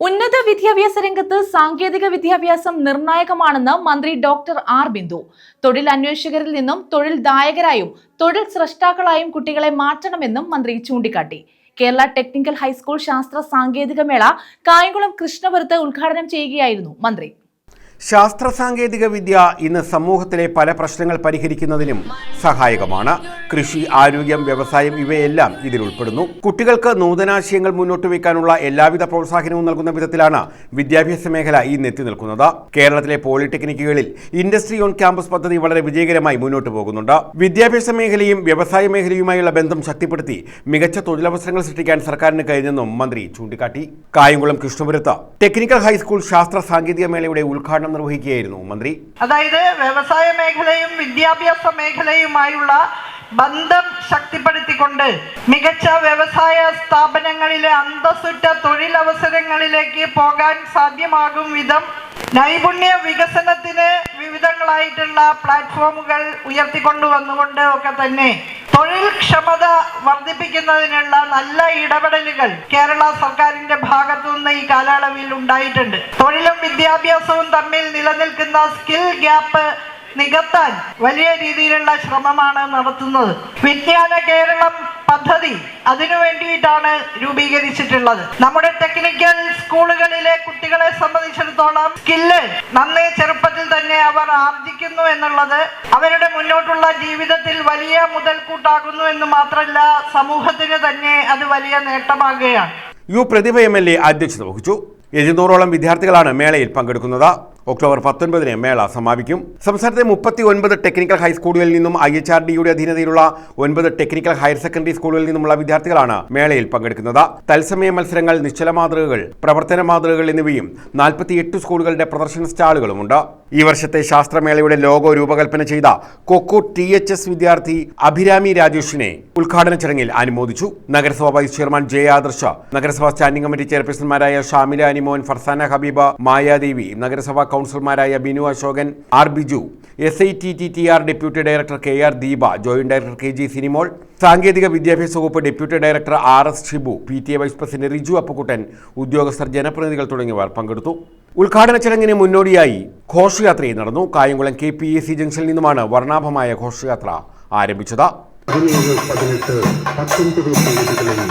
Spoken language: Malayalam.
ഉന്നത വിദ്യാഭ്യാസ രംഗത്ത് സാങ്കേതിക വിദ്യാഭ്യാസം നിർണായകമാണെന്ന് മന്ത്രി ഡോക്ടർ ആർ ബിന്ദു. തൊഴിൽ അന്വേഷകരിൽ നിന്നും തൊഴിൽ ദായകരായും തൊഴിൽ സ്രഷ്ടാക്കളായും കുട്ടികളെ മാറ്റണമെന്നും മന്ത്രി ചൂണ്ടിക്കാട്ടി. കേരള ടെക്നിക്കൽ ഹൈസ്കൂൾ ശാസ്ത്ര സാങ്കേതിക മേള കായംകുളം കൃഷ്ണപുരത്ത് ഉദ്ഘാടനം ചെയ്യുകയായിരുന്നു മന്ത്രി. ശാസ്ത്ര സാങ്കേതിക വിദ്യ ഇന്ന് സമൂഹത്തിലെ പല പ്രശ്നങ്ങൾ പരിഹരിക്കുന്നതിനും സഹായകമാണ്. കൃഷി ആരോഗ്യം വ്യവസായം ഇവയെല്ലാം ഇതിൽ ഉൾപ്പെടുന്നു. കുട്ടികൾക്ക് നൂതനാശയങ്ങൾ മുന്നോട്ട് വയ്ക്കാനുള്ള എല്ലാവിധ പ്രോത്സാഹനവും നൽകുന്ന വിധത്തിലാണ് വിദ്യാഭ്യാസ മേഖല ഇന്ന് എത്തി നിൽക്കുന്നത്. കേരളത്തിലെ പോളിടെക്നിക്കുകളിൽ ഇൻഡസ്ട്രി ഓൺ ക്യാമ്പസ് പദ്ധതി വളരെ വിജയകരമായി മുന്നോട്ട് പോകുന്നുണ്ട്. വിദ്യാഭ്യാസ മേഖലയും വ്യവസായ മേഖലയുമായുള്ള ബന്ധം ശക്തിപ്പെടുത്തി മികച്ച തൊഴിലവസരങ്ങൾ സൃഷ്ടിക്കാൻ സർക്കാരിന് കഴിഞ്ഞെന്നും മന്ത്രി ചൂണ്ടിക്കാട്ടി. കായംകുളം കൃഷ്ണപുരത്ത് ടെക്നിക്കൽ ഹൈസ്കൂൾ ശാസ്ത്ര സാങ്കേതിക മേളയുടെ ഉദ്ഘാടനം നിർവഹിക്കുകയായിരുന്നു മന്ത്രി. അതായത് വ്യവസായ മേഖലയും വിദ്യാഭ്യാസ മേഖലയുമായുള്ള ബന്ധം ശക്തിപ്പെടുത്തിക്കൊണ്ട് മികച്ച വ്യവസായ സ്ഥാപനങ്ങളിലെ അന്തസ്സുറ്റ തൊഴിലവസരങ്ങളിലേക്ക് പോകാൻ സാധ്യമാകും വിധം നൈപുണ്യ വികസനത്തിന് വിവിധങ്ങളായിട്ടുള്ള പ്ലാറ്റ്ഫോമുകൾ ഉയർത്തിക്കൊണ്ടുവന്നുകൊണ്ട് ഒക്കെ തന്നെ തൊഴിൽ ക്ഷമത വർദ്ധിപ്പിക്കുന്നതിനുള്ള നല്ല ഇടപെടലുകൾ കേരള സർക്കാരിന്റെ ഭാഗത്തു നിന്ന് ഈ കാലയളവിൽ ഉണ്ടായിട്ടുണ്ട്. തൊഴിലും വിദ്യാഭ്യാസവും തമ്മിൽ നിലനിൽക്കുന്ന സ്കിൽ ഗ്യാപ്പ് നികത്താൻ വലിയ രീതിയിലുള്ള ശ്രമമാണ് നടത്തുന്നത്. വിജ്ഞാന കേരളം പദ്ധതി അതിനു വേണ്ടിയിട്ടാണ് രൂപീകരിച്ചിട്ടുള്ളത്. നമ്മുടെ ടെക്നിക്കൽ സ്കൂളുകളിലെ കുട്ടികളെ സംബന്ധിച്ചിടത്തോളം സ്കില്ല് നന്നേ ചെറുപ്പത്തിൽ തന്നെ അവർ ആർജിക്കുന്നു എന്നുള്ളത് അവരുടെ മുന്നോട്ടുള്ള ജീവിതത്തിൽ വലിയ മുതൽക്കൂട്ടാകുന്നു എന്ന് മാത്രമല്ല സമൂഹത്തിന് തന്നെ അത് വലിയ നേട്ടമാകുകയാണ്. U Prathibha M L A അധ്യക്ഷത വഹിച്ചു. എഴുന്നൂറോളം വിദ്യാർത്ഥികളാണ് മേളയിൽ പങ്കെടുക്കുന്നത്. ഒക്ടോബർ പത്തൊൻപതിന് മേള സമാപിക്കും. സംസ്ഥാനത്തെ മുപ്പത്തി ഒൻപത് ടെക്നിക്കൽ ഹൈസ്കൂളുകളിൽ നിന്നും ഐ എച്ച് ആർ ഡിയുടെ അധീനതയിലുള്ള ഒൻപത് ടെക്നിക്കൽ ഹയർ സെക്കൻഡറി സ്കൂളുകളിൽ നിന്നുമുള്ള വിദ്യാർത്ഥികളാണ് മേളയിൽ പങ്കെടുക്കുന്നത്. തത്സമയ മത്സരങ്ങൾ നിശ്ചല മാതൃകകൾ പ്രവർത്തന മാതൃകകൾ എന്നിവയും നാൽപ്പത്തിയെട്ട് സ്കൂളുകളുടെ പ്രദർശന സ്റ്റാളുകളുമുണ്ട്. ഈ വർഷത്തെ ശാസ്ത്രമേളയുടെ ലോഗോ രൂപകൽപ്പന ചെയ്ത കൊക്കോ ടി എച്ച് എസ് വിദ്യാർത്ഥി അഭിരാമി രാജേഷിനെ ഉദ്ഘാടന ചടങ്ങിൽ അനുമോദിച്ചു. നഗരസഭാ വൈസ് ചെയർമാൻ ജെ ആദർശ നഗരസഭാ സ്റ്റാൻഡിംഗ് കമ്മിറ്റി ചെയർപേഴ്സൺമാരായ ഷാമില അനിമോൻ ഫർസാന ഹബീബ മായാദേവി നഗരസഭാ കൗൺസിലർമാരായ Binu Ashokan R Biju S I T T R deputy director K R Deepa joint director K G Sinimol സാങ്കേതിക വിദ്യാഭ്യാസ വകുപ്പ് deputy director R S Shibu P T A vice president Riju Appukuttan ഉദ്യോഗസ്ഥർ ജനപ്രതിനിധികൾ തുടങ്ങിയവർ പങ്കെടുത്തു. ഉദ്ഘാടന ചടങ്ങിന് മുന്നോടിയായി ഘോഷയാത്രയും നടന്നു. Kayamkulam K P A C ജംഗ്ഷനിൽ നിന്നുമാണ് വർണാഭമായ ഘോഷയാത്ര ആരംഭിച്ചത്. പതിനെട്ട് പത്തൊൻപത് തീയതികളിൽ